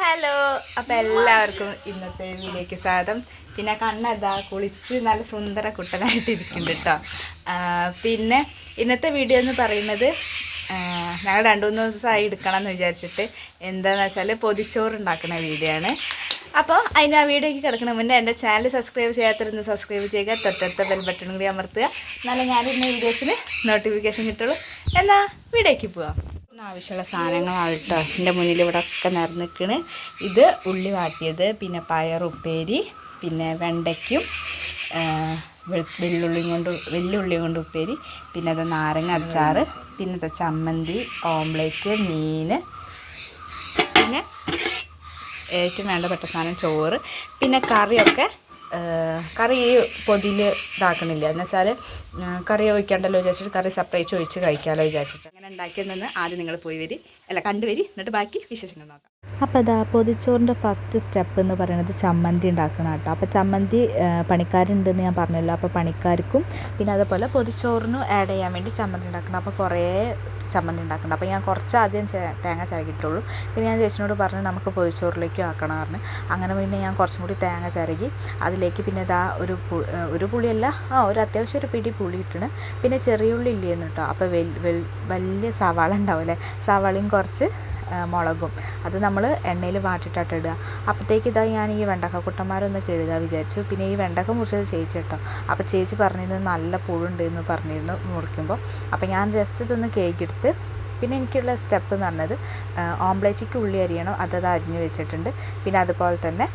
Hello അപ്പം എല്ലാവർക്കും ഇന്നത്തെ വീഡിയോക്ക് സ്വാഗതം. പിന്നെ കണ്ണതാ കുളിച്ച് നല്ല സുന്ദര കുട്ടനായിട്ട് ഇരിക്കുന്നുണ്ട് കേട്ടോ പിന്നെ ഇന്നത്തെ വീഡിയോ എന്ന് പറയുന്നത് ഞങ്ങൾ രണ്ട് മൂന്ന് ദിവസമായി എടുക്കണം എന്ന് വിചാരിച്ചിട്ട് എന്താണെന്ന് വെച്ചാൽ പൊതിച്ചോറ് ഉണ്ടാക്കുന്ന വീഡിയോ ആണ്. അപ്പോൾ അതിന് ആ വീഡിയോയ്ക്ക് കിടക്കുന്ന മുന്നേ എന്റെ ചാനൽ സബ്സ്ക്രൈബ് ചെയ്യാത്തിരുന്ന് സബ്സ്ക്രൈബ് ചെയ്യുക തൊട്ടടുത്ത ബെൽ ബട്ടൺ കൂടി അമർത്തുക. എന്നാലേ ഞാനിരുന്ന വീഡിയോസിന് നോട്ടിഫിക്കേഷൻ കിട്ടുള്ളൂ. എന്നാൽ വീഡിയോയ്ക്ക് പോവാം. ആവശ്യമുള്ള സാധനങ്ങളാണ് കേട്ടോ എന്റെ മുന്നിൽ ഇവിടെ ഒക്കെ നിറഞ്ഞിക്കണ് ഇത് ഉള്ളി വാട്ടിയത് പിന്നെ പയർ ഉപ്പേരി പിന്നെ വെണ്ടയ്ക്കും വെള്ളുള്ളി കൊണ്ട് വെല്ലുള്ളി കൊണ്ട് ഉപ്പേരി പിന്നെ അത് നാരങ്ങ അച്ചാർ പിന്നെ അത് ചമ്മന്തി ഓംലേറ്റ് മീൻ പിന്നെ ഏറ്റവും വേണ്ടപ്പെട്ട സാധനം ചോറ് പിന്നെ കറിയൊക്കെ കറി ഈ പൊതിയിൽ ഇതാക്കണില്ല? എന്ന് വെച്ചാൽ കറി ഒഴിക്കണ്ടല്ലോ വിചാരിച്ചിട്ട് കറി സെപ്പറേറ്റ് ഒഴിച്ച് കഴിക്കാമല്ലോ വിചാരിച്ചിട്ട്. അങ്ങനെ ഉണ്ടാക്കിയതെന്ന് ആദ്യം നിങ്ങൾ പോയി വരി. അല്ല കണ്ടുവരി എന്നിട്ട് ബാക്കി വിശേഷങ്ങൾ നോക്കാം. അപ്പോൾ അതാ പൊതിച്ചോറിന്റെ ഫസ്റ്റ് സ്റ്റെപ്പ് എന്ന് പറയുന്നത് ചമ്മന്തി ഉണ്ടാക്കണം കേട്ടോ. അപ്പോൾ ചമ്മന്തി പണിക്കാരുണ്ടെന്ന് ഞാൻ പറഞ്ഞല്ലോ. അപ്പോൾ പണിക്കാർക്കും പിന്നെ അതുപോലെ പൊതിച്ചോറിനും ആഡ് ചെയ്യാൻ വേണ്ടി ചമ്മന്തി ഉണ്ടാക്കണം. അപ്പോൾ കുറേ ചമ്മന്തി ഉണ്ടാക്കുന്നുണ്ട് അപ്പോൾ ഞാൻ കുറച്ച് ആദ്യം തേങ്ങ ചിരകിയിട്ടുള്ളൂ. പിന്നെ ഞാൻ ചേച്ചിനോട് പറഞ്ഞു നമുക്ക് പൊതിച്ചോറിലേക്കും ആക്കണം പറഞ്ഞു. അങ്ങനെ പിന്നെ ഞാൻ കുറച്ചും കൂടി തേങ്ങ ചിരകി അതിലേക്ക് പിന്നെ ഇതാ ഒരു ഒരു പുളിയല്ല ആ ഒരു അത്യാവശ്യം ഒരു പിടി പുളി ഇട്ടിട്ട് പിന്നെ ചെറിയ ഉള്ളി ഇല്ലേന്ന് കേട്ടോ അപ്പോൾ വലിയ സവാള ഉണ്ടാവില്ലേ സവാളയും കുറച്ച് മുളകും. അത് നമ്മൾ എണ്ണയിൽ വാട്ടിട്ടിട്ട് ഇടുക. അപ്പോഴത്തേക്ക് ഇതാ ഞാൻ ഈ വെണ്ടക്ക കുട്ടന്മാരൊന്ന് കഴുകുക വിചാരിച്ചു. പിന്നെ ഈ വെണ്ടക്ക മുറിച്ചത് ചേച്ചി കേട്ടോ. അപ്പോൾ ചേച്ചി പറഞ്ഞിരുന്നു നല്ല പുഴുണ്ട് എന്ന് പറഞ്ഞിരുന്നു മുറിക്കുമ്പോൾ അപ്പോൾ ഞാൻ ജസ്റ്റ് ഇതൊന്ന് കേക്ക് എടുത്ത് പിന്നെ എനിക്കുള്ള സ്റ്റെപ്പ് എന്ന് പറഞ്ഞത് ഓംപ്ലേറ്റിക്ക് ഉള്ളി അരിയണം. അതത് അരിഞ്ഞ് വെച്ചിട്ടുണ്ട്. പിന്നെ അതുപോലെ തന്നെ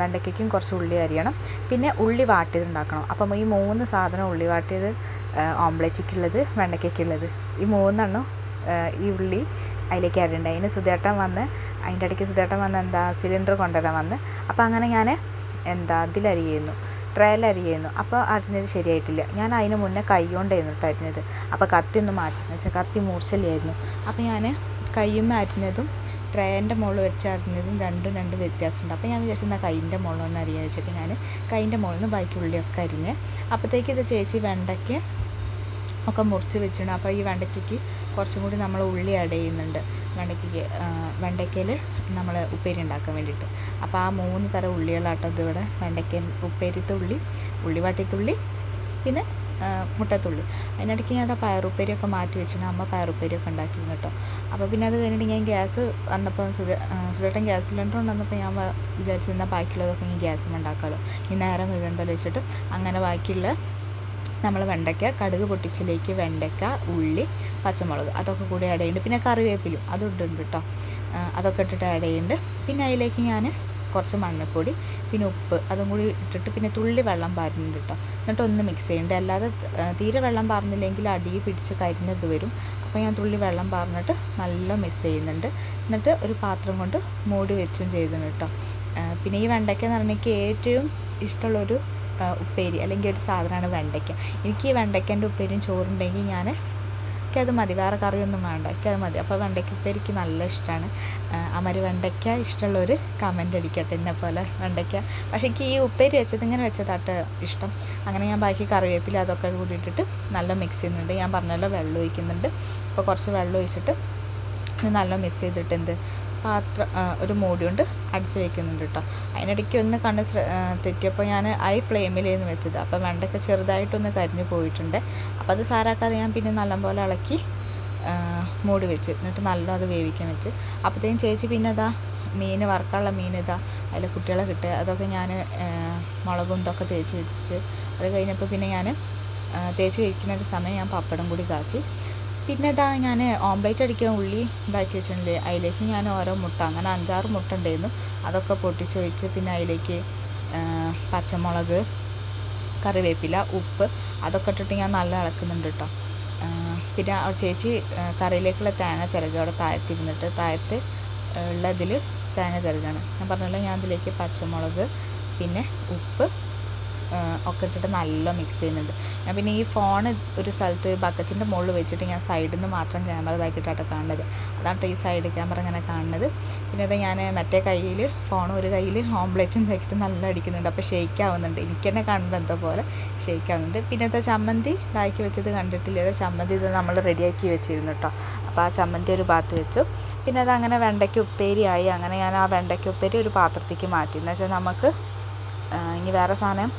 വെണ്ടയ്ക്കും കുറച്ച് ഉള്ളി അരിയണം. പിന്നെ ഉള്ളി വാട്ടിയത് ഉണ്ടാക്കണം അപ്പം ഈ മൂന്ന് സാധനം ഉള്ളി വാട്ടിയത് ഓംപ്ലേറ്റിക്കുള്ളത് വെണ്ടയ്ക്കുള്ളത് ഈ മൂന്നെണ്ണം ഈ ഉള്ളി അതിലേക്ക് ഇടേണ്ട അതിന് സുധേട്ടൻ വന്ന് അതിന്റെ ഇടയ്ക്ക് സുധേട്ടൻ വന്ന് എന്താ സിലിണ്ടർ കൊണ്ടുവരാൻ വന്ന്. അപ്പോൾ അങ്ങനെ ഞാൻ എന്താ ഇതിലരിയുന്നു ട്രയൽ അരിയുന്നു അപ്പോൾ അരിഞ്ഞത് ശരിയായിട്ടില്ല. ഞാൻ അതിന് മുന്നേ കൈ കൊണ്ടായിരുന്നു കേട്ടോ അരിഞ്ഞത്. അപ്പോൾ കത്തി ഒന്ന് മാറ്റുന്നു വെച്ചാൽ കത്തി മൂർച്ചലായിരുന്നു അപ്പോൾ ഞാൻ കയ്യുമ്മ അരിഞ്ഞതും ട്രേന്റെ മുകളിൽ വെച്ച് അരിഞ്ഞതും രണ്ടും രണ്ട് വ്യത്യാസമുണ്ട്. അപ്പോൾ ഞാൻ വിചാരിച്ചു എന്നാൽ കൈന്റെ മുകളിൽ ഒന്ന് അരിയാന്ന് വെച്ചിട്ട് ഞാൻ കൈന്റെ മുകളിൽ നിന്ന് ബാക്കി ഉള്ളിയൊക്കെ അരിഞ്ഞ്. അപ്പോഴത്തേക്ക് ഇത് ചേച്ചി വെണ്ടയ്ക്ക് ഒക്കെ മുറിച്ച് വെച്ചിടണം അപ്പോൾ ഈ വെണ്ടയ്ക്കയ്ക്ക് കുറച്ചും കൂടി നമ്മൾ ഉള്ളി ആഡ് ചെയ്യുന്നുണ്ട്. വെണ്ടയ്ക്കയ്ക്ക് വെണ്ടയ്ക്കയിൽ നമ്മൾ ഉപ്പേരി ഉണ്ടാക്കാൻ വേണ്ടിയിട്ട്. അപ്പോൾ ആ മൂന്ന് തരം ഉള്ളികളാട്ടോ ഇതിവിടെ വെണ്ടയ്ക്ക ഉപ്പേരിത്തുള്ളി ഉള്ളി വാട്ടിത്തുള്ളി പിന്നെ മുട്ടത്തുള്ളി. അതിനിടയ്ക്ക് ഞാൻ ആ പയറുപ്പേരിയൊക്കെ മാറ്റി വെച്ചിട്ടുണ്ട്. അമ്മ പയറുപ്പേരിയൊക്കെ ഉണ്ടാക്കിയിരുന്നു കേട്ടോ. അപ്പോൾ പിന്നെ അത് കഴിഞ്ഞിട്ട് ഞാൻ ഗ്യാസ് വന്നപ്പോൾ സുധ സുധേട്ടൻ ഗ്യാസ് സിലിണ്ടർ വന്നപ്പോൾ ഞാൻ വിചാരിച്ചിരുന്ന ബാക്കിയുള്ളതൊക്കെ ഇനി ഗ്യാസും ഉണ്ടാക്കാമല്ലോ ഈ നേരം വീഴണ്ടല്ലോ വെച്ചിട്ട് അങ്ങനെ ബാക്കിയുള്ള നമ്മൾ വെണ്ടയ്ക്ക കടുക് പൊട്ടിച്ചിലേക്ക് വെണ്ടയ്ക്ക ഉള്ളി പച്ചമുളക് അതൊക്കെ കൂടി ആഡ് ചെയ്യുന്നുണ്ട് പിന്നെ കറിവേപ്പിലും അതും ഇടുന്നുണ്ട് കേട്ടോ അതൊക്കെ ഇട്ടിട്ട് ആഡ് ചെയ്യുന്നുണ്ട് പിന്നെ അതിലേക്ക് ഞാൻ കുറച്ച് മഞ്ഞൾപ്പൊടി പിന്നെ ഉപ്പ് അതും കൂടി ഇട്ടിട്ട് പിന്നെ തുള്ളി വെള്ളം പാരുന്നുണ്ട് കേട്ടോ എന്നിട്ട് ഒന്ന് മിക്സ് ചെയ്യുന്നുണ്ട് അല്ലാതെ തീരെ വെള്ളം പാർന്നില്ലെങ്കിൽ അടി പിടിച്ച് കരിഞ്ഞത് വരും. അപ്പോൾ ഞാൻ തുള്ളി വെള്ളം പാർന്നിട്ട് നല്ല മിക്സ് ചെയ്യുന്നുണ്ട്. എന്നിട്ട് ഒരു പാത്രം കൊണ്ട് മൂടി വെച്ചും ചെയ്തിട്ടുണ്ട് കേട്ടോ പിന്നെ ഈ വെണ്ടയ്ക്ക എന്ന് പറഞ്ഞാൽ ഏറ്റവും ഇഷ്ടമുള്ളൊരു ഉപ്പേരി അല്ലെങ്കിൽ ഒരു സാധനമാണ് വെണ്ടയ്ക്ക. എനിക്ക് ഈ വെണ്ടയ്ക്കന്റെ ഉപ്പേരിയും ചോറുണ്ടെങ്കിൽ ഞാൻ എനിക്കത് മതി. വേറെ കറിയൊന്നും വേണ്ട. എനിക്കത് മതി. അപ്പോൾ വെണ്ടയ്ക്ക ഉപ്പേരിക്ക് നല്ല ഇഷ്ടമാണ്. അമര് വെണ്ടയ്ക്ക ഇഷ്ടമുള്ളവർ കമന്റ് അടിക്കട്ടെ എന്നെ പോലെ വെണ്ടയ്ക്ക. പക്ഷേ എനിക്ക് ഈ ഉപ്പേരി വെച്ചത് ഇങ്ങനെ വെച്ചതാട്ട് ഇഷ്ടം. അങ്ങനെ ഞാൻ ബാക്കി കറിവേപ്പില അതൊക്കെ കൂടിയിട്ടിട്ട് നല്ല മിക്സ് ചെയ്യുന്നുണ്ട്. ഞാൻ പറഞ്ഞല്ലോ വെള്ളം ഒഴിക്കുന്നുണ്ട്. അപ്പോൾ കുറച്ച് വെള്ളം ഒഴിച്ചിട്ട് നല്ല മിക്സ് ചെയ്തിട്ട് എന്ത്? പാത്രം ഒരു മൂടി കൊണ്ട് അടിച്ച് വെക്കുന്നുണ്ട് കേട്ടോ അതിനിടയ്ക്ക് ഒന്ന് കണ്ണ് തെറ്റിയപ്പോൾ ഞാൻ ഐ ഫ്ലെയിമിലേന്ന് വെച്ചത്. അപ്പോൾ വെണ്ടയ്ക്ക ചെറുതായിട്ടൊന്ന് കരിഞ്ഞു പോയിട്ടുണ്ട്. അപ്പോൾ അത് സാരാക്കാതെ ഞാൻ പിന്നെ നല്ലപോലെ ഇളക്കി മൂടി വെച്ച്. എന്നിട്ട് നല്ല അത് വേവിക്കാൻ വെച്ച്. അപ്പോഴത്തേക്കും ചേച്ചി പിന്നെ അതാ മീൻ വറുക്കാനുള്ള മീൻ ഇതാ അതിൽ കുട്ടികളെ കിട്ടുക. അതൊക്കെ ഞാൻ മുളകും ഇതൊക്കെ തേച്ച് വെച്ച്. അത് കഴിഞ്ഞപ്പോൾ പിന്നെ ഞാൻ തേച്ച് കഴിക്കുന്ന ഒരു സമയം ഞാൻ പപ്പടം കൂടി കാച്ചി. പിന്നെ ഇതാ ഞാൻ ഓംലേറ്റ് അടിക്കാൻ ഉള്ളി ഇതാക്കി വെച്ചിട്ടുണ്ട്. അതിലേക്ക് ഞാൻ ഓരോ മുട്ട അങ്ങനെ അഞ്ചാറ് മുട്ട ഉണ്ടായിരുന്നു. അതൊക്കെ പൊട്ടിച്ചൊഴിച്ച് പിന്നെ അതിലേക്ക് പച്ചമുളക് കറിവേപ്പില ഉപ്പ് അതൊക്കെ ഇട്ടിട്ട് ഞാൻ നല്ല ഇളക്കുന്നുണ്ട് കേട്ടോ പിന്നെ ചേച്ചി കറിയിലേക്കുള്ള തേങ്ങ ചിരകി അവിടെ താഴത്തിരുന്നിട്ട് താഴത്ത് ഉള്ളതിൽ തേങ്ങ ചിരകാണ്. ഞാൻ പറഞ്ഞല്ലോ ഞാൻ അതിലേക്ക് പച്ചമുളക് പിന്നെ ഉപ്പ് ഒക്കെ ഇട്ടിട്ട് നല്ല മിക്സ് ചെയ്യുന്നുണ്ട്. ഞാൻ പിന്നെ ഈ ഫോൺ ഒരു സ്ഥലത്ത് ബക്കറ്റിന്റെ മുകളിൽ വെച്ചിട്ട് ഞാൻ സൈഡിൽ നിന്ന് മാത്രം ക്യാമറ ഇതാക്കിയിട്ടാണ് കാണുന്നത്. അതാണ് ഈ സൈഡ് ക്യാമറ ഇങ്ങനെ കാണുന്നത്. പിന്നെ അത് ഞാൻ മറ്റേ കയ്യിൽ ഫോണും ഒരു കയ്യിൽ ഓംപ്ലേറ്റും ഇതാക്കിയിട്ട് നല്ല അടിക്കുന്നുണ്ട്. അപ്പോൾ ഷെയ്ക്ക് ആവുന്നുണ്ട്. എനിക്ക് തന്നെ കാണുമ്പോൾ എന്തോ പോലെ ഷെയ്ക്ക് ആവുന്നുണ്ട്. പിന്നെ അത് ചമ്മന്തി ഇതാക്കി വെച്ചത് കണ്ടിട്ടില്ല? ചമ്മന്തി ഇത് നമ്മൾ റെഡിയാക്കി വെച്ചിരുന്നു കേട്ടോ അപ്പോൾ ആ ചമ്മന്തി ഒരു ഭാഗത്ത് വെച്ചു. പിന്നെ അത് അങ്ങനെ വെണ്ടയ്ക്ക് ഉപ്പേരിയായി അങ്ങനെ ഞാൻ ആ വെണ്ടയ്ക്ക് ഉപ്പേരി ഒരു പാത്രത്തേക്ക് മാറ്റി. എന്ന് വെച്ചാൽ നമുക്ക് ഇനി വേറെ സാധനം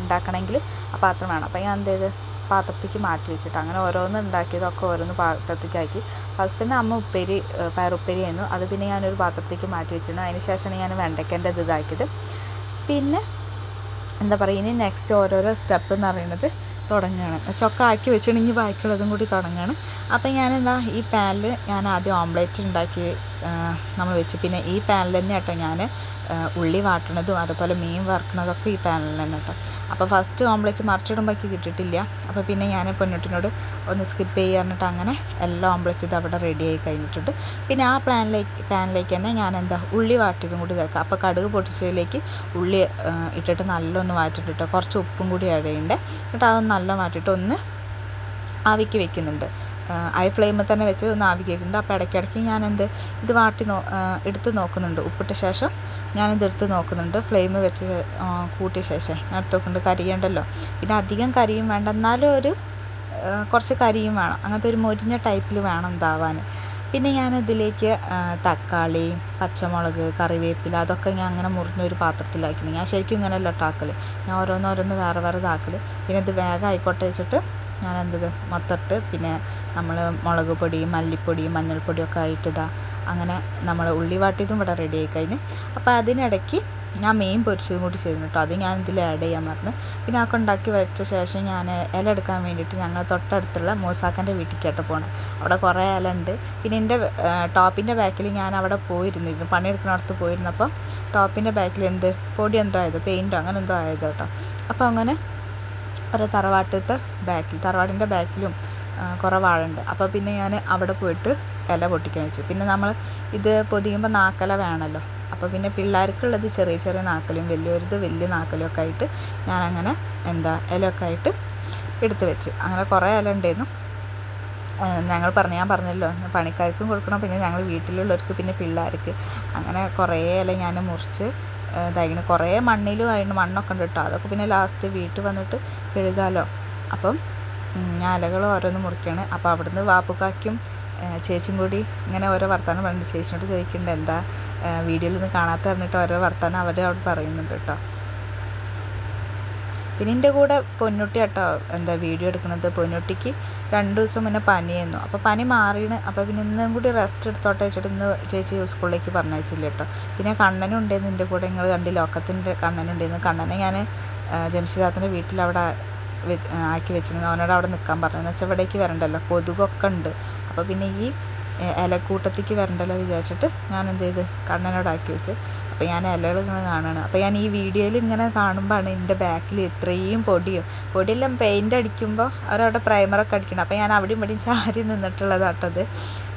ഉണ്ടാക്കണമെങ്കിൽ ആ പാത്രം വേണം. അപ്പോൾ ഞാൻ എന്ത് ചെയ്ത്? പാത്രത്തേക്ക് മാറ്റി വെച്ചിട്ട്. അങ്ങനെ ഓരോന്ന് ഉണ്ടാക്കിയതൊക്കെ ഓരോന്ന് പാത്രത്തേക്ക് ആക്കി. ഫസ്റ്റ് തന്നെ അമ്മ ഉപ്പേരി പയറുപ്പേരി ആയിരുന്നു. അത് പിന്നെ ഞാനൊരു പാത്രത്തേക്ക് മാറ്റി വെച്ചിരുന്നു. അതിന് ശേഷമാണ് ഞാൻ വെണ്ടയ്ക്കേന്റെ ഇത് ഇതാക്കിയത്. പിന്നെ എന്താ പറയുക ഇനി നെക്സ്റ്റ് ഓരോരോ സ്റ്റെപ്പ് എന്ന് പറയുന്നത് തുടങ്ങുകയാണ്. ചൊക്ക ആക്കി വെച്ചിട്ടുണ്ടെങ്കിൽ ബാക്കിയുള്ളതും കൂടി തുടങ്ങുകയാണ്. അപ്പം ഞാനെന്താ ഈ പാനിൽ ഞാൻ ആദ്യം ഓംലേറ്റ് ഉണ്ടാക്കി നമ്മൾ വെച്ച്. പിന്നെ ഈ പാനിൽ തന്നെ കേട്ടോ ഞാൻ ഉള്ളി വാട്ടണതും അതുപോലെ മീൻ വറക്കണതൊക്കെ ഈ പാനിൽ തന്നെ കേട്ടോ അപ്പോൾ ഫസ്റ്റ് ഓംലെറ്റ് മറിച്ചിടുമ്പോഴേക്ക് കിട്ടിയിട്ടില്ല. അപ്പോൾ പിന്നെ ഞാൻ പൊന്നോട്ടിനോട് ഒന്ന് സ്കിപ്പ് ചെയ്യുക പറഞ്ഞിട്ട് അങ്ങനെ എല്ലാ ഓംലെറ്റ് ഇത് അവിടെ റെഡി ആയി കഴിഞ്ഞിട്ടുണ്ട്. പിന്നെ ആ പ്ലാനിലേക്ക് പാനിലേക്ക് തന്നെ ഞാൻ എന്താ ഉള്ളി വാട്ടിയതും കൂടി ഇതാക്കുക അപ്പോൾ കടുക് പൊട്ടിച്ചതിലേക്ക് ഉള്ളി ഇട്ടിട്ട് നല്ലൊന്ന് വാറ്റിട്ടിട്ട് കുറച്ച് ഉപ്പും കൂടി അഴയുണ്ട് എന്നിട്ട് അതൊന്ന് നല്ല വാട്ടിയിട്ട് ഒന്ന് ആവിക്ക് വെക്കുന്നുണ്ട്. ഹൈ ഫ്ലെയിമിൽ തന്നെ വെച്ച് ഒന്ന് ആവിക്ക് വെക്കുന്നുണ്ട് അപ്പോൾ ഇടയ്ക്കിടയ്ക്ക് ഞാനെന്ത് ഇത് വാട്ടി നോ എടുത്ത് നോക്കുന്നുണ്ട്. ഉപ്പിട്ട ശേഷം ഞാനിത് എടുത്ത് നോക്കുന്നുണ്ട്. ഫ്ലെയിം വെച്ച് കൂട്ടിയ ശേഷം എടുത്ത് നോക്കുന്നുണ്ട്. കരിയണ്ടല്ലോ. പിന്നെ അധികം കരിയും വേണ്ട. എന്നാലും ഒരു കുറച്ച് കരിയും വേണം. അങ്ങനത്തെ ഒരു മൊരിഞ്ഞ ടൈപ്പിൽ വേണം ഇതാവാൻ. പിന്നെ ഞാൻ ഇതിലേക്ക് തക്കാളി പച്ചമുളക് കറിവേപ്പില അതൊക്കെ ഞാൻ അങ്ങനെ മുറിഞ്ഞൊരു പാത്രത്തിലാക്കി ഞാൻ ശരിക്കും ഇങ്ങനെയല്ല ഇട്ടാക്കൽ ഞാൻ ഓരോന്നോരോന്ന് വേറെ വേറെ ഇതാക്കൽ പിന്നെ ഇത് വേഗം ആയിക്കോട്ടെ വെച്ചിട്ട് ഞാൻ എന്തത് പിന്നെ നമ്മൾ മുളക് പൊടി മല്ലിപ്പൊടി മഞ്ഞൾപ്പൊടിയും ഒക്കെ ആയിട്ട് ഇതാ അങ്ങനെ നമ്മൾ ഉള്ളി വാട്ടിയതും ഇവിടെ റെഡി ആയി കഴിഞ്ഞ്. അപ്പോൾ അതിനിടയ്ക്ക് ഞാൻ മെയിൻ പൊരിച്ചതും കൂടി ചെയ്തിരുന്നു കേട്ടോ. അത് ഞാൻ ഇതിൽ ആഡ് ചെയ്യാൻ പറഞ്ഞു പിന്നെ അതൊക്കെ ഉണ്ടാക്കി വെച്ച ശേഷം ഞാൻ ഇല എടുക്കാൻ വേണ്ടിയിട്ട് ഞങ്ങൾ തൊട്ടടുത്തുള്ള മൂസാക്കന്റെ വീട്ടിലേക്കായിട്ട് പോകണം അവിടെ കുറേ ഇല ഉണ്ട്. പിന്നെ എന്റെ ടോപ്പിന്റെ ബാക്കിൽ ഞാൻ അവിടെ പോയിരുന്നിരുന്നു. പണിയെടുക്കുന്നിടത്ത് പോയിരുന്നപ്പോൾ ടോപ്പിന്റെ ബാക്കിൽ എന്ത് പൊടി എന്തോ ആയത് പെയിന്റോ അങ്ങനെ എന്തോ ആയത് കേട്ടോ. അപ്പോൾ അങ്ങനെ ഒരു തറവാട്ടത്തെ ബാക്കിൽ തറവാടിന്റെ ബാക്കിലും കുറേ വാഴുണ്ട് അപ്പോൾ പിന്നെ ഞാൻ അവിടെ പോയിട്ട് ഇല പൊട്ടിക്കാൻ വെച്ചു. പിന്നെ നമ്മൾ ഇത് പൊതിയുമ്പോൾ നാക്കല വേണമല്ലോ അപ്പോൾ പിന്നെ പിള്ളേർക്കുള്ളത് ചെറിയ ചെറിയ നാക്കലും വലിയൊരിത് വലിയ നാക്കലും ഒക്കെ ആയിട്ട് ഞാനങ്ങനെ എന്താ ഇലയൊക്കെ ആയിട്ട് എടുത്ത് വെച്ച്. അങ്ങനെ കുറേ ഇല ഉണ്ടായിരുന്നു. ഞങ്ങൾ പറഞ്ഞു ഞാൻ പറഞ്ഞല്ലോ പണിക്കാർക്കും കൊടുക്കണം. പിന്നെ ഞങ്ങൾ വീട്ടിലുള്ളവർക്ക് പിന്നെ പിള്ളേർക്ക്. അങ്ങനെ കുറേ ഇല ഞാൻ മുറിച്ച് ഇതായിരുന്നു കുറേ മണ്ണിലും ആയിരുന്നു മണ്ണൊക്കെ ഉണ്ട് കേട്ടോ. അതൊക്കെ പിന്നെ ലാസ്റ്റ് വീട്ടിൽ വന്നിട്ട് കഴുകാലോ. അപ്പം ഞാലകൾ ഓരോന്ന് മുറിക്കുകയാണ് അപ്പോൾ അവിടുന്ന് വാപ്പുക്കാക്കും കാക്കും ചേച്ചിയും കൂടി ഇങ്ങനെ ഓരോ വർത്തമാനം പറഞ്ഞിട്ട് ചേച്ചിനോട് ചോദിക്കുന്നുണ്ട് എന്താ വീഡിയോയിൽ നിന്ന് കാണാത്ത പറഞ്ഞിട്ട് ഓരോ വർത്തമാനം അവർ അവിടെ പറയുന്നുണ്ട് കേട്ടോ. പിന്നെ എന്റെ കൂടെ പൊന്നുട്ടി കേട്ടോ എന്താ വീഡിയോ എടുക്കുന്നത് പൊന്നുട്ടിക്ക് രണ്ട് ദിവസം മുന്നേ പനിയായിരുന്നു. അപ്പോൾ പനി മാറിയാണ്. അപ്പോൾ പിന്നെ ഇന്നും കൂടി റെസ്റ്റ് എടുത്തോട്ടെ വെച്ചിട്ട് ഇന്ന് ചേച്ചി സ്കൂളിലേക്ക് പറഞ്ഞയച്ചില്ല കേട്ടോ. പിന്നെ കണ്ണനും ഉണ്ടായിരുന്നു എന്റെ കൂടെ നിങ്ങൾ കണ്ടില്ല ഒക്കത്തിന്റെ കണ്ണനുണ്ടായിരുന്നു കണ്ണനെ ഞാൻ ജംഷിദാത്തിന്റെ വീട്ടിൽ അവിടെ ആക്കി വെച്ചിരുന്നു. അവനോട് അവിടെ നിൽക്കാൻ പറഞ്ഞു എന്ന് വെച്ചാൽ ഇവിടേക്ക് വരണ്ടല്ലോ. കൊതുകൊക്കെ ഉണ്ട്. അപ്പോൾ പിന്നെ ഈ ഇലക്കൂട്ടത്തേക്ക് വരണ്ടല്ലോ വിചാരിച്ചിട്ട് ഞാൻ എന്ത് ചെയ്ത് കണ്ണനോടാക്കി വെച്ച് അപ്പോൾ ഞാൻ ഇലകൾ ഇങ്ങനെ കാണുകയാണ് അപ്പോൾ ഞാൻ ഈ വീഡിയോയിൽ ഇങ്ങനെ കാണുമ്പോഴാണ് എന്റെ ബാക്കിൽ ഇത്രയും പൊടിയും. പൊടിയെല്ലാം പെയിന്റ് അടിക്കുമ്പോൾ അവരവിടെ പ്രൈമറൊക്കെ അടിക്കണം. അപ്പോൾ ഞാൻ അവിടെയും ഇവിടെയും ചാരി നിന്നിട്ടുള്ളതാട്ടത്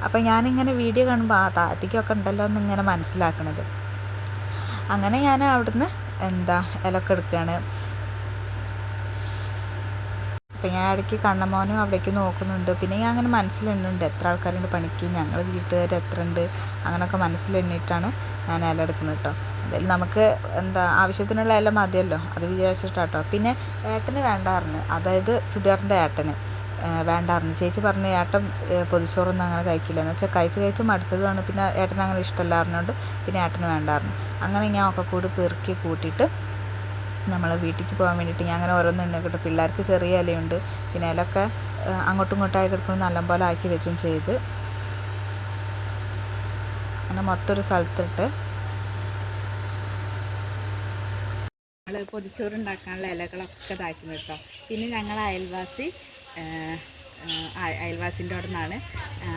അപ്പോൾ ഞാനിങ്ങനെ വീഡിയോ കാണുമ്പോൾ ആ താത്തിക്കൊക്കെ ഉണ്ടല്ലോ എന്നിങ്ങനെ മനസ്സിലാക്കണത്. അങ്ങനെ ഞാൻ അവിടുന്ന് എന്താ ഇലൊക്കെ എടുക്കുകയാണ് അപ്പം ഞാൻ ഇടയ്ക്ക് കണ്ണമോനും അവിടേക്ക് നോക്കുന്നുണ്ട്. പിന്നെ ഞാൻ അങ്ങനെ മനസ്സിലെണ്ണുണ്ട് എത്ര ആൾക്കാരുണ്ട് പണിക്ക്? ഞങ്ങൾ വീട്ടുകാർ എത്ര ഉണ്ട് അങ്ങനെയൊക്കെ മനസ്സിലെണ്ണിയിട്ടാണ് ഞാൻ ഇല എടുക്കുന്നത് കേട്ടോ എന്തായാലും നമുക്ക് എന്താ ആവശ്യത്തിനുള്ള ഇല മതിയല്ലോ. അത് വിചാരിച്ചിട്ടാട്ടോ. പിന്നെ ഏട്ടന് വേണ്ടായിരുന്നു അതായത് സുധീറിന്റെ ഏട്ടന് വേണ്ടായിരുന്നു ചേച്ചി പറഞ്ഞു ഏട്ടൻ പൊതിച്ചോറൊന്നും അങ്ങനെ കഴിക്കില്ല. എന്ന് വെച്ചാൽ കഴിച്ച് കഴിച്ച് മടുത്തതാണ്. പിന്നെ ഏട്ടനങ്ങനെ ഇഷ്ടമല്ലായിരുന്നോണ്ട് പിന്നെ ഏട്ടന് വേണ്ടായിരുന്നു അങ്ങനെ ഞാൻ ഒക്കെ കൂടി പെറുക്കി കൂട്ടിയിട്ട് നമ്മൾ വീട്ടിലേക്ക് പോകാൻ വേണ്ടിയിട്ട് ഞാൻ അങ്ങനെ ഓരോന്ന് ഉണ്ടാക്കിയിട്ട് പിള്ളേർക്ക് ചെറിയ ഇലയുണ്ട്. പിന്നെ ഇലയൊക്കെ അങ്ങോട്ടും ഇങ്ങോട്ടായി കിടക്കുമ്പോൾ നല്ലപോലെ ആക്കി വെച്ചും ചെയ്ത് അങ്ങനെ മൊത്തം ഒരു സ്ഥലത്തിട്ട് ഞങ്ങൾ പൊതിച്ചോറ് ഉണ്ടാക്കാനുള്ള ഇലകളൊക്കെ ഇതാക്കുന്നു കേട്ടോ പിന്നെ ഞങ്ങൾ അയൽവാസി അയൽവാസിന്റെ അവിടെ നിന്നാണ്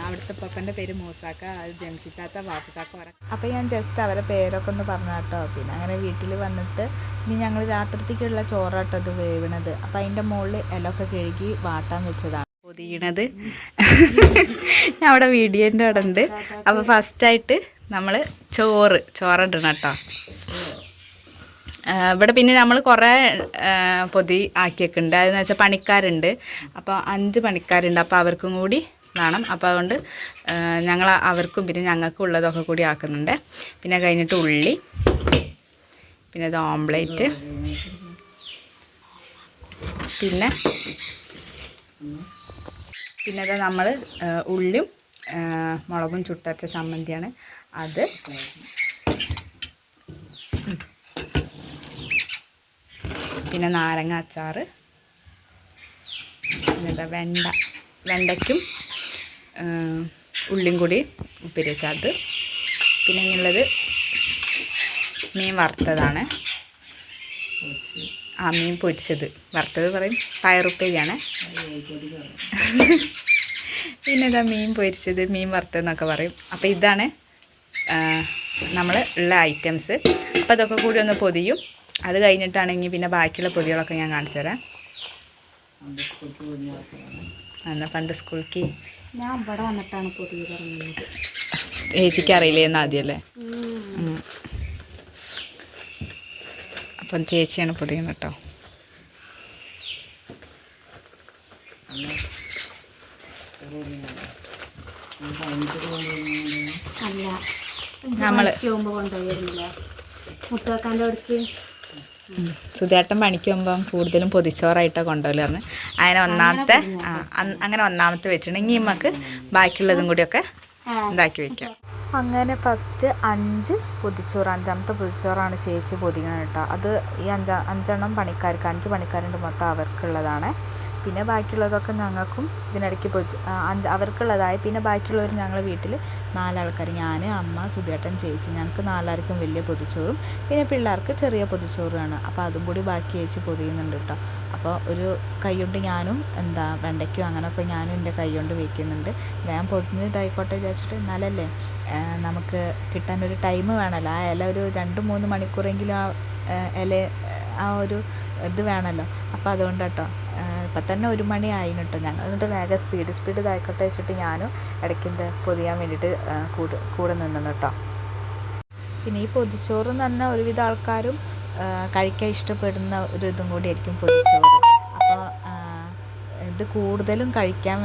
അവിടുത്തെ പപ്പന്റെ പേര് മൂസാക്ക അത് ജംഷിത്താത്ത വാപ്പത്താക്ക പറ അപ്പോൾ ഞാൻ ജസ്റ്റ് അവരെ പേരൊക്കെ ഒന്ന് പറഞ്ഞു കേട്ടോ. പിന്നെ അങ്ങനെ വീട്ടിൽ വന്നിട്ട് ഇനി ഞങ്ങൾ രാത്രിത്തേക്കുള്ള ചോറാട്ടോ അത് വേവണത്. അപ്പോൾ അതിന്റെ മുകളിൽ ഇലൊക്കെ കഴുകി വാട്ടാൻ വെച്ചതാണ്. പൊതിയണത്. ഞാൻ അവിടെ വീഡിയോന്റെ അവിടെ ഉണ്ട്. അപ്പോൾ ഫസ്റ്റായിട്ട് നമ്മൾ ചോറ് ചോറിടണം കേട്ടോ. ഇവിടെ പിന്നെ നമ്മൾ കുറേ പൊതി ആക്കിയൊക്കെ ഉണ്ട് അതെന്ന് വെച്ചാൽ പണിക്കാരുണ്ട്. അപ്പോൾ അഞ്ച് പണിക്കാരുണ്ട്. അപ്പോൾ അവർക്കും കൂടി വേണം. അപ്പോൾ അതുകൊണ്ട് ഞങ്ങൾ അവർക്കും പിന്നെ ഞങ്ങൾക്കും ഉള്ളതൊക്കെ കൂടി ആക്കുന്നുണ്ട്. പിന്നെ കഴിഞ്ഞിട്ട് ഉള്ളി. പിന്നെ ഇത് ഓംപ്ലേറ്റ്. പിന്നെ പിന്നെ അത് നമ്മൾ ഉള്ളിയും മുളകും ചുട്ടച്ച ചമ്മന്തിയാണ് അത്. പിന്നെ നാരങ്ങ അച്ചാർ എന്നിട്ട് വെണ്ട വെണ്ടയ്ക്കും ഉള്ളിയും കൂടി ഉപ്പിരിച്ചത് പിന്നെ ഇങ്ങനെയുള്ളത് മീൻ വറുത്തതാണ്. ആ മീൻ പൊരിച്ചത്. വറുത്തത് പറയും. പയറുപ്പേരിയാണ് പിന്നെ ഇതാ മീൻ പൊരിച്ചത് മീൻ വറുത്തതെന്നൊക്കെ പറയും. അപ്പോൾ ഇതാണ് നമ്മൾ ഉള്ള ഐറ്റംസ് അപ്പോൾ അതൊക്കെ കൂടി ഒന്ന് പൊതിയും. അത് കഴിഞ്ഞിട്ടാണെങ്കിൽ പിന്നെ ബാക്കിയുള്ള പൊതികളൊക്കെ ഞാൻ കാണിച്ചു തരാം. എന്നാൽ പണ്ട് സ്കൂളിലേക്ക് ഞാൻ ഇവിടെ വന്നിട്ടാണ് പൊതുവെ പറഞ്ഞത്. ചേച്ചിക്ക് അറിയില്ലേ എന്ന് ആദ്യമല്ലേ. അപ്പം ചേച്ചിയാണ് പൊതിയുന്നത് കേട്ടോ. അല്ല നമ്മൾ കൊണ്ടുപോയിരുന്നില്ല മുത്തവക്കാന്റെ അടുത്ത് സുധേട്ടൻ പണിക്ക് പോകുമ്പം കൂടുതലും പൊതിച്ചോറായിട്ടാണ് കൊണ്ടുപോകലെന്ന് അങ്ങനെ ഒന്നാമത്തെ അങ്ങനെ ഒന്നാമത്തെ വെച്ചിട്ടുണ്ടെങ്കിൽ നമുക്ക് ബാക്കിയുള്ളതും കൂടിയൊക്കെ ഇതാക്കി വെക്കാം. അങ്ങനെ ഫസ്റ്റ് അഞ്ച് പൊതിച്ചോറ് അഞ്ചാമത്തെ പൊതിച്ചോറാണ് ചേച്ചി പൊതിക്കണം കേട്ടോ. അത് ഈ അഞ്ചാ അഞ്ചെണ്ണം പണിക്കാർക്ക് അഞ്ച് പണിക്കാരുണ്ട് മൊത്തം അവർക്കുള്ളതാണ്. പിന്നെ ബാക്കിയുള്ളതൊക്കെ ഞങ്ങൾക്കും ഇതിനിടയ്ക്ക് പോയി അഞ്ച് അവർക്കുള്ളതായി. പിന്നെ ബാക്കിയുള്ളവർ ഞങ്ങളെ വീട്ടിൽ നാലാൾക്കാർ ഞാൻ അമ്മ സുധേട്ടൻ ചേച്ചി. ഞങ്ങൾക്ക് നാലാർക്കും വലിയ പൊതിച്ചോറും പിന്നെ പിള്ളേർക്ക് ചെറിയ പൊതിച്ചോറുമാണ് അപ്പോൾ അതും കൂടി ബാക്കി ചേച്ചി പൊതിയുന്നുണ്ട് കേട്ടോ അപ്പോൾ ഒരു കൈകൊണ്ട് ഞാനും എന്താ വെണ്ടയ്ക്കും അങ്ങനെയൊക്കെ ഞാനും എന്റെ കൈ കൊണ്ട് വയ്ക്കുന്നുണ്ട് വേഗം പൊതിഞ്ഞ് ഇതായിക്കോട്ടെ വിചാരിച്ചിട്ട് എന്നാലല്ലേ നമുക്ക് കിട്ടാൻ ഒരു ടൈം വേണമല്ലോ ആ ഇല ഒരു രണ്ട് മൂന്ന് മണിക്കൂറെങ്കിലും ആ, ഇല ആ ഒരു ഇത് വേണമല്ലോ അപ്പോൾ അതുകൊണ്ട് കേട്ടോ ഇപ്പം തന്നെ ഒരു മണി ആയിന് കേട്ടോ ഞങ്ങൾ. എന്നിട്ട് വേഗം സ്പീഡ് സ്പീഡ് ഇതായിക്കോട്ടെ വെച്ചിട്ട് ഞാനും ഇടയ്ക്ക് എന്താ പൊതിയാൻ വേണ്ടിയിട്ട് കൂടെ കൂടെ നിന്നു കേട്ടോ പിന്നെ ഈ പൊതിച്ചോറ് എന്ന് പറഞ്ഞാൽ ഒരുവിധ ആൾക്കാരും കഴിക്കാൻ ഇഷ്ടപ്പെടുന്ന ഒരു ഇതും കൂടി ആയിരിക്കും പൊതിച്ചോറ്. ഇത് കൂടുതലും കഴിക്കാൻ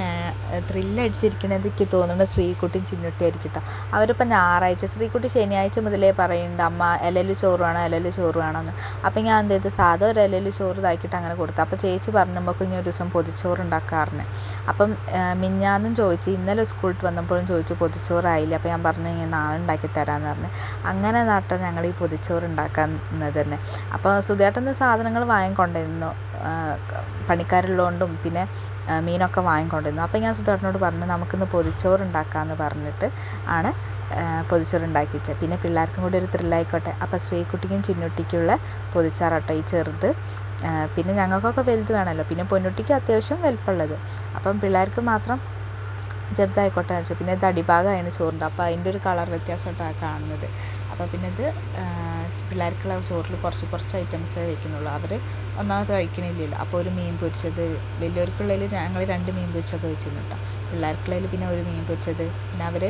ത്രില്ലടിച്ചിരിക്കണത് എനിക്ക് തോന്നുന്നത് ശ്രീകുട്ടിയും ചിന്നുട്ടിയും ആയിരിക്കും കേട്ടോ അവരിപ്പോൾ ഞായറാഴ്ച ശ്രീകുട്ടി ശനിയാഴ്ച മുതലേ പറയുന്നുണ്ട് അമ്മ ഇലയിൽ ചോറ് വേണം ഇലയിൽ ചോറ് വേണമെന്ന്. അപ്പം ഞാൻ എന്ത് ചെയ്തു? സാധാ ഒരു ഇലയിൽ ചോറ് ഇതാക്കിയിട്ട് അങ്ങനെ കൊടുത്തു. അപ്പോൾ ചേച്ചി പറഞ്ഞു നമുക്ക് ഇനി ഒരു ദിവസം പൊതിച്ചോറ് ഉണ്ടാക്കാറുണ്ട് അപ്പം മിഞ്ഞാന്നും ചോദിച്ചു ഇന്നലെ സ്കൂളിൽ വന്നപ്പോഴും ചോദിച്ചു പൊതിച്ചോറായില്ല അപ്പോൾ ഞാൻ പറഞ്ഞു ഇങ്ങനെ നാളെ ഉണ്ടാക്കി തരാമെന്ന് പറഞ്ഞു. അങ്ങനെ നട്ട ഞങ്ങൾ ഈ പൊതിച്ചോറ് ഉണ്ടാക്കുന്നത് തന്നെ. അപ്പോൾ സുഖേട്ടൻ സാധനങ്ങൾ വാങ്ങിക്കൊണ്ടിരുന്നു പണിക്കാരുള്ളതുകൊണ്ടും പിന്നെ മീനൊക്കെ വാങ്ങിക്കൊണ്ടിരുന്നു. അപ്പോൾ ഞാൻ സുധാട്ടനോട് പറഞ്ഞു നമുക്കിന്ന് പൊതിച്ചോറ് ഉണ്ടാക്കാമെന്ന് പറഞ്ഞിട്ട് ആണ് ആ, പൊതിച്ചോറ് ഉണ്ടാക്കിച്ചത് പിന്നെ പിള്ളേർക്കും കൂടി ഒരു ത്രില്ലായിക്കോട്ടെ. അപ്പോൾ ശ്രീകുട്ടിക്കും ചിന്നുട്ടിക്കുള്ള പൊതിച്ചാറാട്ടോ ഈ ചെറുത്. പിന്നെ ഞങ്ങൾക്കൊക്കെ വലുത് വേണമല്ലോ. പിന്നെ പൊന്നുട്ടിക്ക് അത്യാവശ്യം വലുപ്പമുള്ളത്. അപ്പം പിള്ളേർക്ക് മാത്രം ചെറുതായിക്കോട്ടെ വെച്ചു പിന്നെ ഇത് അടിഭാഗമായിരുന്നു ചോറിന്റെ. അപ്പോൾ അതിന്റെ ഒരു കളർ വ്യത്യാസമായിട്ടാണ് കാണുന്നത്. അപ്പോൾ പിന്നെ ഇത് പിള്ളേർക്കുള്ള ചോറിൽ കുറച്ച് കുറച്ച് ഐറ്റംസേ വെക്കുന്നുള്ളൂ അവർ ഒന്നാമത് കഴിക്കണില്ലല്ലോ. അപ്പോൾ ഒരു മീൻ പൊരിച്ചത് വലിയവർക്കുള്ളതിൽ ഞങ്ങൾ രണ്ട് മീൻ പൊരിച്ചൊക്കെ വെച്ചിരുന്നു കേട്ടോ പിള്ളേർക്കുള്ളതിൽ പിന്നെ ഒരു മീൻ പൊരിച്ചത്. പിന്നെ അവർ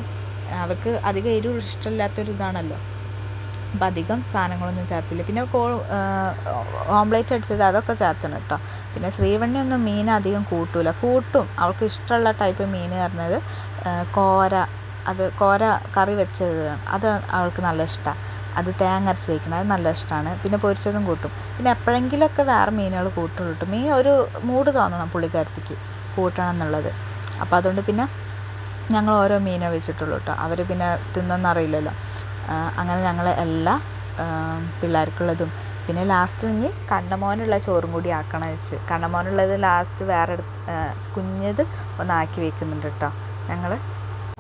അവർക്ക് അധികം എരിവ് ഇഷ്ടമില്ലാത്തൊരു ഇതാണല്ലോ. അപ്പം അധികം സാധനങ്ങളൊന്നും ചേർത്തില്ല. പിന്നെ കോ ഓംലേറ്റ് അടിച്ചത് അതൊക്കെ ചേർത്തണം കേട്ടോ. പിന്നെ ശ്രീവണ്ണിയൊന്നും മീൻ അധികം കൂട്ടൂല. കൂട്ടും. അവൾക്ക് ഇഷ്ടമുള്ള ടൈപ്പ് മീൻ പറഞ്ഞത് കോര. അത് കോര കറി വെച്ചത് അത് അവൾക്ക് നല്ല ഇഷ്ടമാണ് അത് തേങ്ങ അരച്ച് കഴിക്കണം അത് നല്ല ഇഷ്ടമാണ്. പിന്നെ പൊരിച്ചതും കൂട്ടും. പിന്നെ എപ്പോഴെങ്കിലുമൊക്കെ വേറെ മീനുകൾ കൂട്ടുള്ളൂ കേട്ടോ. മീൻ ഒരു മൂഡ് തോന്നണം പുള്ളിക്കാരത്തിക്ക് കൂട്ടണം എന്നുള്ളത്. അപ്പോൾ അതുകൊണ്ട് പിന്നെ ഞങ്ങൾ ഓരോ മീനെ വെച്ചിട്ടുള്ളൂ കേട്ടോ. അവർ പിന്നെ തിന്നൊന്നും അറിയില്ലല്ലോ. അങ്ങനെ ഞങ്ങൾ എല്ലാ പിള്ളേർക്കുള്ളതും. പിന്നെ ലാസ്റ്റ് ഇനി കണ്ണമോനുള്ള ചോറും കൂടി ആക്കണം വെച്ച്. കണ്ണമോനുള്ളത് ലാസ്റ്റ് വേറെ കുഞ്ഞത് ഒന്നാക്കി വെക്കുന്നുണ്ട് കേട്ടോ. ഞങ്ങൾ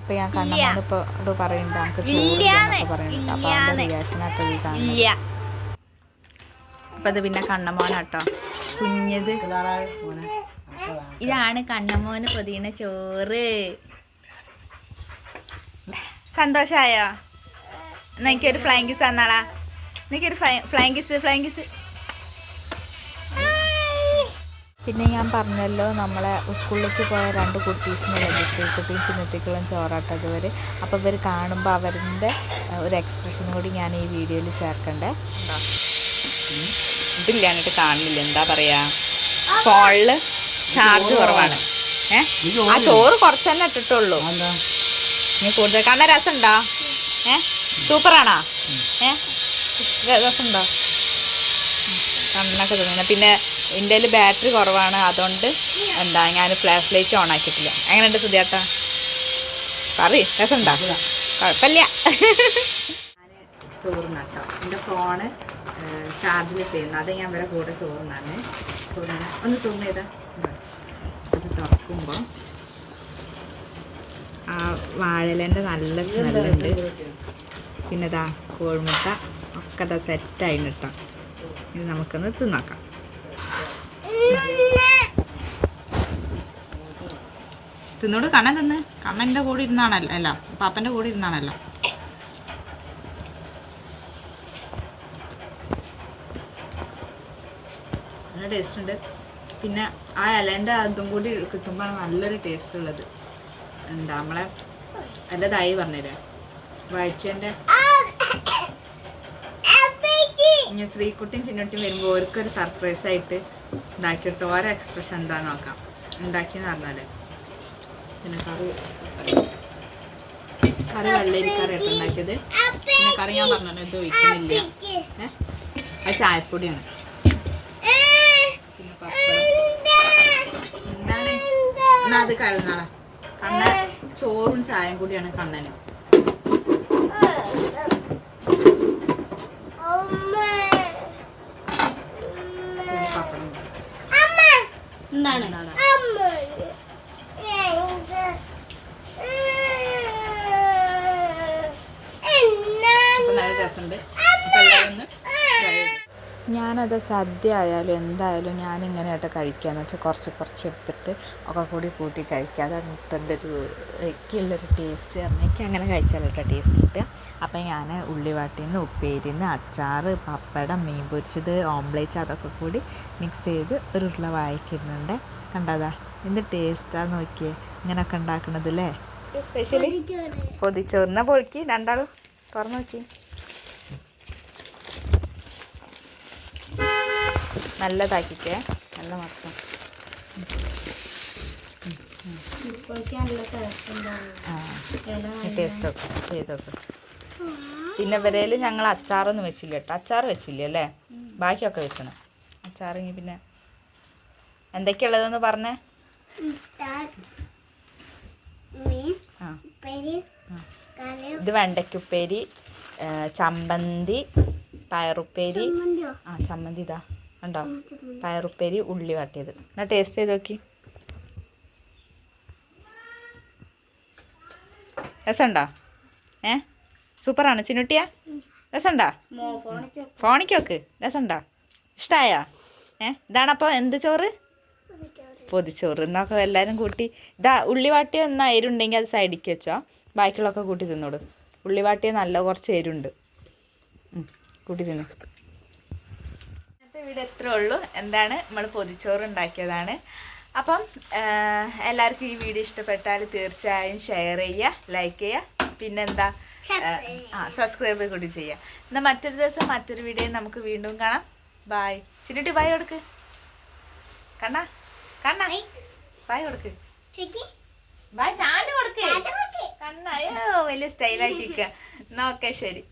അപ്പോൾ ഞാൻ കണ്ണമോൻ പറയണ്ട പറയുന്നുണ്ട് നമുക്ക് അപ്പൊ പറയുന്നുണ്ട് ഈ കാണുന്നത് അപ്പം അത് പിന്നെ കണ്ണമോനാട്ടോ കുഞ്ഞത്. ഇതാണ് കണ്ണമോന് പൊതിയണ ചോറ്. സന്തോഷായോ? എന്നാ എനിക്കൊരു ഫ്ലാങ്കിസ് തന്നാളാ. എനിക്കൊരു ഫ്ലൈങ് കിസ് പിന്നെ ഞാൻ പറഞ്ഞല്ലോ നമ്മളെ സ്കൂളിലേക്ക് പോയ രണ്ട് കുട്ടീസിനെ ശ്രീകുട്ടിയും ചിന്നട്ടിക്കുളം ചോറാട്ടത് വരെ അപ്പോൾ ഇവർ കാണുമ്പോൾ അവരുടെ ഒരു എക്സ്പ്രഷൻ കൂടി ഞാൻ ഈ വീഡിയോയിൽ ചേർക്കണ്ടേ. ഇതില്ല എന്നിട്ട് കാണുന്നില്ല. എന്താ പറയാ? ഫോണിൽ ചാർജ് കുറവാണ്. ഏഹ് ആ ചോറ് കുറച്ച് തന്നെ? ഇട്ടിട്ടുള്ളൂ. നീ ഇനി കൂടുതൽ കാണാൻ രസമുണ്ടോ? ഏഹ് സൂപ്പറാണോ? രസം രസമുണ്ടോ? കണ്ണൊക്കെ തോന്നുന്നു. പിന്നെ എന്റെ ബാറ്ററി കുറവാണ്. അതുകൊണ്ട് എന്താ ഞാൻ ഫ്ലാഷ് ലൈറ്റ് ഓൺ ആക്കിയിട്ടില്ല. എങ്ങനെയുണ്ട് സുധിയാട്ട? പറയ് രസമുണ്ടോ? കുഴപ്പമില്ല. ചോറുന്നാട്ടോ എന്റെ ഫോണ് ചാർജിൽ ചെയ്യുന്നു. അത് ഞാൻ വരെ കൂടെ ചോറുന്നാണ് ചോറുന്ന ഒന്ന് സൂം ചെയ്താ? ഇത് തുറക്കുമ്പോൾ ആ വാഴലേന്റെ നല്ല സ്മെല്ലുണ്ട് പിന്നെ ഇതാ കോഴിമുട്ട ഒക്കെ ഇതാ സെറ്റായിട്ടോ ഇത് നമുക്കൊന്ന് തിന്നാക്കാം. തിന്നോട് കണ്ണൻ തിന്ന്. കണ്ണന്റെ കൂടെ ഇരുന്നാണല്ലോ അല്ല പാപ്പന്റെ കൂടെ ഇരുന്നാണല്ലോ. നല്ല ടേസ്റ്റ് ഉണ്ട്. പിന്നെ ആ ഇലേന്റെ അതും കൂടി കിട്ടുമ്പോൾ നല്ലൊരു ടേസ്റ്റ് ഉള്ളത്. എന്താ നമ്മളെ എന്റെ തായി പറഞ്ഞില്ലേ? വഴിച്ചേന്റെ ഇനി ശ്രീക്കുട്ടിയും ചിന്നോട്ടിയും വരുമ്പോൾ ഓർക്കൊരു സർപ്രൈസ് ആയിട്ട് ഉണ്ടാക്കിയിട്ട് ഓരോ എക്സ്പ്രഷൻ എന്താ നോക്കാം. ഉണ്ടാക്കിയെന്ന് പറഞ്ഞാൽ പിന്നെ കറി കറി വെള്ളരിക്കറി ആയിട്ട് ഉണ്ടാക്കിയത്. പിന്നെ കറി ഞാൻ പറഞ്ഞല്ലോ ഇത് ഒഴിക്കുന്നില്ല. ഏഹ് അത് ചായപ്പൊടിയാണ്. പിന്നെ അത് കഴുകാളാ കണ്ണ ചോറും ചായയും കൂടിയാണ് കണ്ണന് പിന്നെ പപ്പടം എന്താണ് എന്താണ് അപ്പൊ നല്ല രസമുണ്ട് അപ്പൊ എല്ലാവരും ഒന്ന് try ചെയ്ത് ഞാനത് സദ്യ ആയാലും എന്തായാലും ഞാൻ ഇങ്ങനെ ആയിട്ട് കഴിക്കാന്ന് വെച്ചാൽ കുറച്ച് കുറച്ച് എടുത്തിട്ട് ഒക്കെ കൂടി കൂട്ടി കഴിക്കുക അതാണ് മുട്ടന്റെ ഒരു എനിക്കുള്ളൊരു ടേസ്റ്റ് പറഞ്ഞാൽ എനിക്ക് അങ്ങനെ കഴിച്ചാൽ കേട്ടോ ടേസ്റ്റ് കിട്ടുക. അപ്പം ഞാൻ ഉള്ളിവാട്ടിൽ നിന്ന് ഉപ്പേരി നിന്ന് അച്ചാർ പപ്പടം മീൻ പൊരിച്ചത് ഓംലേറ്റ് അതൊക്കെ കൂടി മിക്സ് ചെയ്ത് ഒരു ഉരുള വായിക്കുന്നുണ്ട് കണ്ടതാ? എന്ത് ടേസ്റ്റാന്ന് നോക്കിയേ. ഇങ്ങനെയൊക്കെ ഉണ്ടാക്കണത് അല്ലേ സ്പെഷ്യലി പൊതിച്ചോറിനെ പൊളിക്ക്. രണ്ടാളും തുറന്നു നോക്കി നല്ലതാക്കിക്കേ. നല്ല നല്ല ടേസ്റ്റ് ചെയ്തൊക്കെ. പിന്നെ വരയിൽ ഞങ്ങൾ അച്ചാറൊന്നും വെച്ചില്ല കേട്ടോ. അച്ചാർ വെച്ചില്ല അല്ലേ? ബാക്കിയൊക്കെ വെച്ചണം? അച്ചാറിങ്ങി പിന്നെ എന്തൊക്കെയുള്ളതെന്ന് പറഞ്ഞേ? ഇത് വെണ്ടയ്ക്കുപ്പേരി ചമ്പന്തി പയറുപ്പേരി. ആ ചമ്മന്തി ഇതാ. ഉണ്ടോ പയറുപ്പേരി ഉള്ളി വാട്ടിയത് എന്നാ ടേസ്റ്റ് ചെയ്ത് നോക്കി. രസമുണ്ടോ? ഏ? സൂപ്പറാണ്. ചിനുട്ടിയാ രസമുണ്ടോ? ഫോണിക്ക് വെക്ക്. രസമുണ്ടോ? ഇഷ്ടമായോ ഏ? ഇതാണപ്പോൾ എന്ത് ചോറ്? പൊതിച്ചോറ്. എന്നൊക്കെ എല്ലാവരും കൂട്ടി. ഇതാ ഉള്ളി വാട്ടിയ എന്നാ എരുണ്ടെങ്കിൽ അത് സൈഡിക്ക് വെച്ചോ. ബാക്കിയുള്ളതൊക്കെ കൂട്ടി തിന്നോളൂ. ഉള്ളി വാട്ടിയ നല്ല കുറച്ച് എരുണ്ട്. കൂട്ടി തിന്നു. വീഡിയോ ഇത്രേ ഉള്ളൂ. എന്താണ് നമ്മൾ പൊതിച്ചോറ് ഉണ്ടാക്കിയതാണ് അപ്പം എല്ലാവർക്കും ഈ വീഡിയോ ഇഷ്ടപ്പെട്ടാൽ തീർച്ചയായും ഷെയർ ചെയ്യുക ലൈക്ക് ചെയ്യുക പിന്നെന്താ എന്താ ആ സബ്സ്ക്രൈബ് കൂടി ചെയ്യുക. എന്നാൽ മറ്റൊരു ദിവസം മറ്റൊരു വീഡിയോ നമുക്ക് വീണ്ടും കാണാം. ബായ് ചിന്നിട്ട് ബായ് കൊടുക്ക്. കണ്ണാ കണ്ണാ. ബായ് കൊടുക്ക്. ബായ് താണ്ട് കൊടുക്ക്. കണ്ണായോ വലിയ വലിയ സ്റ്റൈലായിട്ടിരിക്കുക എന്നാ ഓക്കെ ശരി.